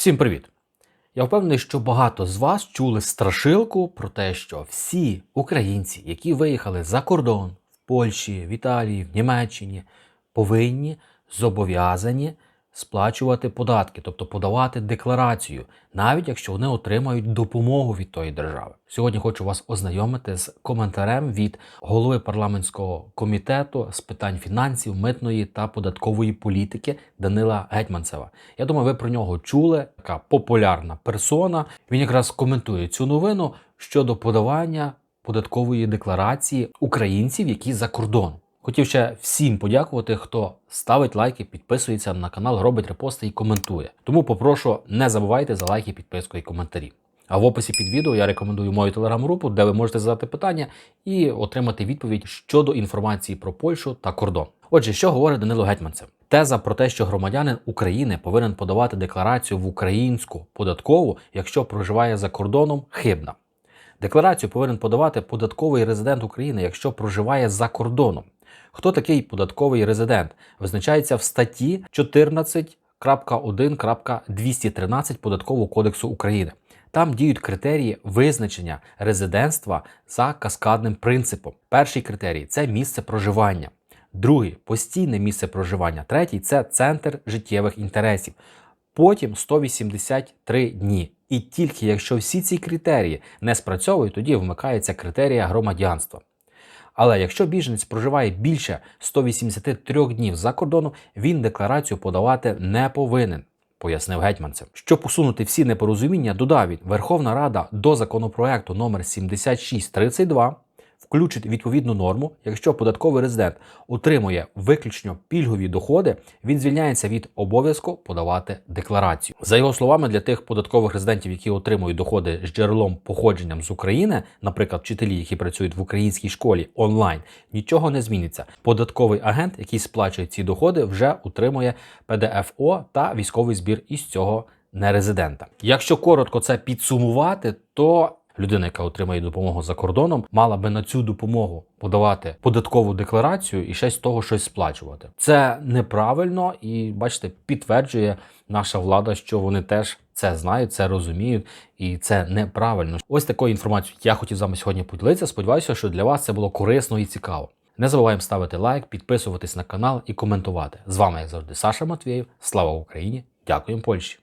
Всім привіт! Я впевнений, що багато з вас чули страшилку про те, що всі українці, які виїхали за кордон в Польщі, в Італії, в Німеччині, повинні зобов'язані сплачувати податки, тобто подавати декларацію, навіть якщо вони отримають допомогу від тої держави. Сьогодні хочу вас ознайомити з коментарем від голови парламентського комітету з питань фінансів, митної та податкової політики Данила Гетьманцева. Я думаю, ви про нього чули. Така популярна персона. Він якраз коментує цю новину щодо подавання податкової декларації українців, які за кордон. Хотів ще всім подякувати, хто ставить лайки, підписується на канал, робить репости і коментує. Тому попрошу не забувайте за лайки, підписку і коментарі. А в описі під відео я рекомендую мою телеграм-групу, де ви можете задати питання і отримати відповідь щодо інформації про Польщу та кордон. Отже, що говорить Данило Гетьманцев? Теза про те, що громадянин України повинен подавати декларацію в українську податкову, якщо проживає за кордоном, хибна. Декларацію повинен подавати податковий резидент України, якщо проживає за кордоном. Хто такий податковий резидент? Визначається в статті 14.1.213 Податкового кодексу України. Там діють критерії визначення резидентства за каскадним принципом. Перший критерій це місце проживання. Другий постійне місце проживання. Третій це центр життєвих інтересів. Потім 183 дні. І тільки якщо всі ці критерії не спрацьовують, тоді вмикається критерія громадянства. Але якщо біженець проживає більше 183 днів за кордону, він декларацію подавати не повинен. Пояснив гетьманцев. Щоб усунути всі непорозуміння, додав він, Верховна Рада до законопроекту номер 7632 включить відповідну норму, якщо податковий резидент отримує виключно пільгові доходи, він звільняється від обов'язку подавати декларацію. За його словами, для тих податкових резидентів, які отримують доходи з джерелом походженням з України, наприклад, вчителі, які працюють в українській школі онлайн, нічого не зміниться. Податковий агент, який сплачує ці доходи, вже отримує ПДФО та військовий збір із цього нерезидента. Якщо коротко це підсумувати, то людина, яка отримає допомогу за кордоном, мала би на цю допомогу подавати податкову декларацію і ще з того щось сплачувати. Це неправильно і бачите, підтверджує наша влада, що вони теж це знають, це розуміють, і це неправильно. Ось такою інформацією я хотів з вами сьогодні поділитися. Сподіваюся, що для вас це було корисно і цікаво. Не забуваємо ставити лайк, підписуватись на канал і коментувати. З вами, як завжди, Саша Матвєєв. Слава Україні! Дякуємо Польщі!